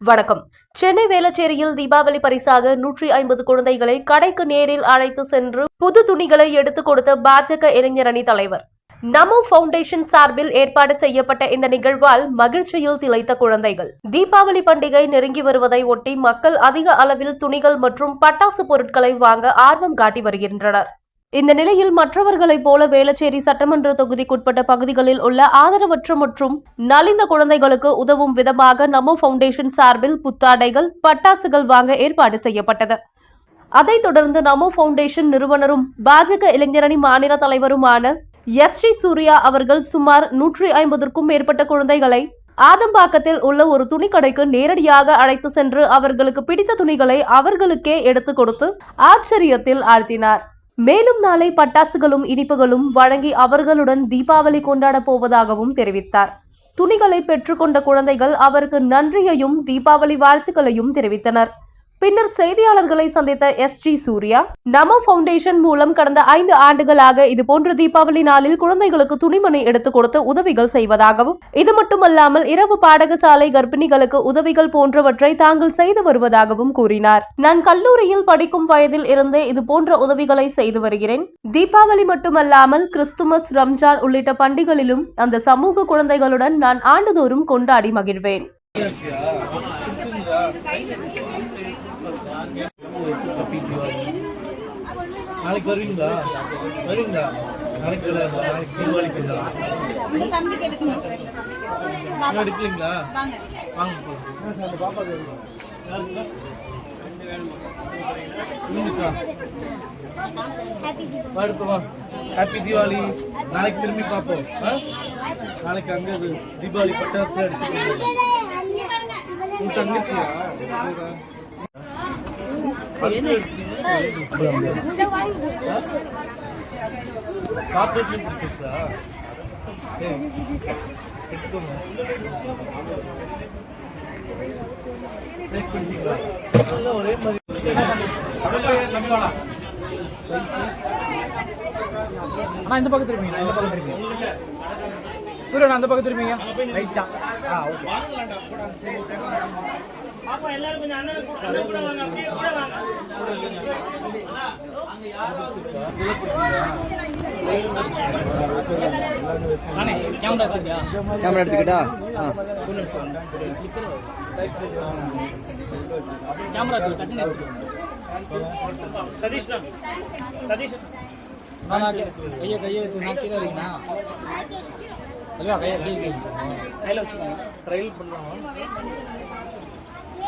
வணக்கம். சென்னை வேளச்சேரியில் தீபாவளி பரிசாக நூற்றி ஐம்பது குழந்தைகளை கடைக்கு நேரில் அழைத்து சென்று புது துணிகளை எடுத்துக் கொடுத்த பாஜக இளைஞரணி தலைவர். நமோ ஃபவுண்டேஷன் சார்பில் ஏற்பாடு செய்யப்பட்ட இந்த நிகழ்வால் மகிழ்ச்சியில் திளைத்த குழந்தைகள். தீபாவளி பண்டிகை நெருங்கி வருவதை ஒட்டி மக்கள் அதிக அளவில் துணிகள் மற்றும் பட்டாசு பொருட்களை வாங்க ஆர்வம் காட்டி வருகின்றனர். இந்த நிலையில் மற்றவர்களைப் போல வேளச்சேரி சட்டமன்ற தொகுதிக்குட்பட்ட பகுதிகளில் உள்ள ஆதரவற்ற மற்றும் நலிந்த குழந்தைகளுக்கு உதவும் விதமாக நமோ ஃபவுண்டேஷன் சார்பில் புத்தாடைகள் பட்டாசுகள் வாங்க ஏற்பாடு செய்யப்பட்டது. அதைத் தொடர்ந்து நமோ ஃபவுண்டேஷன் நிறுவனரும் பாஜக இளைஞரணி மாநில தலைவருமான எஸ் ஸ்ரீ சூர்யா அவர்கள் சுமார் நூற்றி ஐம்பதற்கும் மேற்பட்ட குழந்தைகளை ஆதம்பாக்கத்தில் உள்ள ஒரு துணிக்கடைக்கு நேரடியாக அழைத்து சென்று அவர்களுக்கு பிடித்த துணிகளை அவர்களுக்கே எடுத்துக் கொடுத்து ஆச்சரியத்தில் ஆழ்த்தினார். மேலும் நாளை பட்டாசுகளும் இனிப்புகளும் வழங்கி அவர்களுடன் தீபாவளி கொண்டாட போவதாகவும் தெரிவித்தார். துணிகளை பெற்றுக்கொண்ட குழந்தைகள் அவருக்கு நன்றியையும் தீபாவளி வாழ்த்துக்களையும் தெரிவித்தனர். பின்னர் செய்தியாளர்களை சந்தித்த எஸ் ஜி சூர்யா நமோ ஃபவுண்டேஷன் மூலம் கடந்த ஐந்து ஆண்டுகளாக இதுபோன்ற தீபாவளி நாளில் குழந்தைகளுக்கு துணிமணி எடுத்துக் கொடுத்து உதவிகள் செய்வதாகவும் இது மட்டுமல்லாமல் இரவு பாடகசாலை கர்ப்பிணிகளுக்கு உதவிகள் போன்றவற்றை தாங்கள் செய்து வருவதாகவும் கூறினார். நான் கல்லூரியில் படிக்கும் வயதில் இருந்தே இது போன்ற உதவிகளை செய்து வருகிறேன். தீபாவளி மட்டுமல்லாமல் கிறிஸ்துமஸ் ரம்ஜான் உள்ளிட்ட பண்டிகளிலும் அந்த சமூக குழந்தைகளுடன் நான் ஆண்டுதோறும் கொண்டாடி மகிழ்வேன். நாளைக்கு வருவீங்களா வருவீங்களா நாளைக்கு? நாளைக்கு தீபாவளிக்கு வரலாம். எடுக்கலீங்களா வாங்க வாங்க போலாம். உங்களுக்கா? வா, எடுத்து வா. ஹாப்பி தீபாவளி நாளைக்கு திரும்பி பார்ப்போம் ஆ? நாளைக்கு அங்க தீபாவளி பட்டாசு அடிச்சு தங்கச்சியா ஒரே மாதிரி அண்ணா இந்த பக்கம் திரும்பிங்க இந்த பக்கம் திரும்பிங்க சூரியன் அந்த பக்கம் திரும்பிங்க ரைட்டா ஆ ஓகே. கேமரா எடுத்துக்கியா கேமரா எடுத்துக்கிட்டா? ஆ. கேமரா எடுத்து டக்குன்னு எடுத்துக்கோ. சதீஷ் சதீஷ். நான் கையை கையை எடுத்து நான் கீழே இருக்கீங்களா அதுவா கையை கையை கை கையில் வச்சுக்கோங்க. ட்ரையல்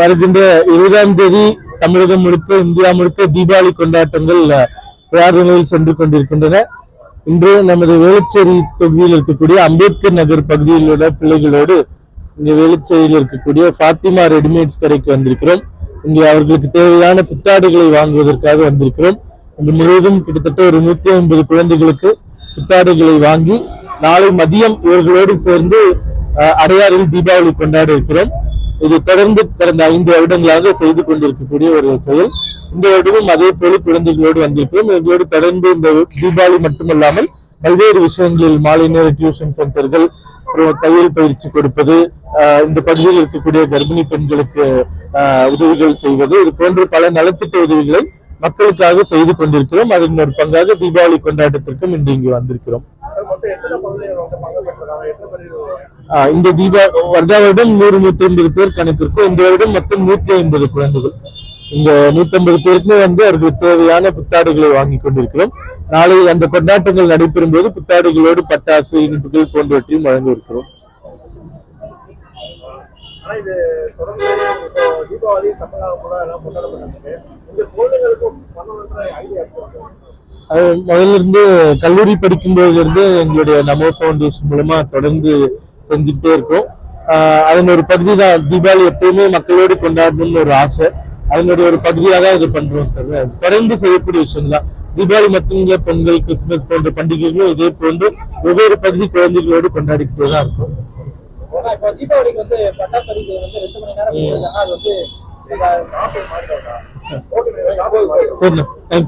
வருகின்ற இருபதாம் தேதி தமிழகம் முழுக்க இந்தியா முழுக்க தீபாவளி கொண்டாட்டங்கள் தயார் நிலையில் சென்று கொண்டிருக்கின்றன. இன்று நமது வேளச்சேரி தொகுதியில் இருக்கக்கூடிய அம்பேத்கர் நகர் பகுதியில் உள்ள பிள்ளைகளோடு இங்கே வேளச்சேரியில் இருக்கக்கூடிய ஃபாத்திமா ரெடிமேட்ஸ் கடைக்கு வந்திருக்கிறோம். இங்கே அவர்களுக்கு தேவையான புத்தாடைகளை வாங்குவதற்காக வந்திருக்கிறோம். இன்று முழுவதும் கிட்டத்தட்ட ஒரு நூத்தி ஐம்பது குழந்தைகளுக்கு புத்தாடைகளை வாங்கி நாளை மதியம் இவர்களோடு சேர்ந்து அடையாறில் தீபாவளி கொண்டாட இருக்கிறோம். இது தொடர்ந்து கடந்த ஐந்து வருடங்களாக செய்து கொண்டிருக்கக்கூடிய ஒரு செயல். இந்த வருடமும் அதே போல குழந்தைகளோடு வந்திருக்கிறோம். எங்களோடு தொடர்ந்து இந்த தீபாவளி மட்டுமல்லாமல் பல்வேறு விஷயங்களில் மாலை நேர டியூஷன் சென்டர்கள் அப்புறம் தையல் பயிற்சி கொடுப்பது இந்த பகுதியில் இருக்கக்கூடிய கர்ப்பிணி பெண்களுக்கு உதவிகள் செய்வது இது போன்ற பல நலத்திட்ட உதவிகளை மக்களுக்காக செய்து கொண்டிருக்கிறோம். அதன் ஒரு பங்காக தீபாவளி கொண்டாட்டத்திற்கும் இன்று இங்கு வந்திருக்கிறோம். இந்த தீபா வருடா வருடம் நூறு நூத்தி ஐம்பது பேர் கணக்கிற்கு இந்த வருடம் மொத்தம் நூத்தி ஐம்பது குழந்தைகள். இந்த நூத்தி ஐம்பது பேருக்குமே வந்து அவர்களுக்கு தேவையான புத்தாடுகளை வாங்கி கொண்டிருக்கிறோம். நாளை அந்த கொண்டாட்டங்கள் நடைபெறும் போது புத்தாடுகளோடு பட்டாசு இனிப்புகள் போன்றவற்றையும் வழங்க இருக்கிறோம். ஆனா இது தொடர்ந்து இப்போ தீபாவளி தமிழ்நாடு கூட எல்லாம் கொண்டாடப்பட்டிருக்கு. இந்த குழந்தைகளுக்கும் பண்ணணுன்ற ஐடியா அது முதல்ல இருந்து கல்லூரி படிக்கும்போதுல இருந்து எங்களுடைய நமோ ஃபவுண்டேஷன் மூலமா தொடர்ந்து செஞ்சுட்டே இருக்கோம். அதன் ஒரு பகுதி தான் தீபாவளி எப்பயுமே மக்களோடு கொண்டாடணும்னு ஒரு ஆசை. அதனுடைய ஒரு பகுதியாக தான் இது பண்றோம் சார். தொடர்ந்து செய்யக்கூடிய விஷயம் தான் தீபாவளி மட்டும் பொங்கல் கிறிஸ்துமஸ் போன்ற பண்டிகைகளும் இதே போன்று ஒவ்வொரு பகுதி குழந்தைகளோடு கொண்டாடிக்கிட்டே தான் இருக்கும். ஆனா இப்போ தீபாவளிக்கு வந்து பட்டாசு வந்து ரெண்டு மணி நேரம் அது வந்து. ஓட்டு சரி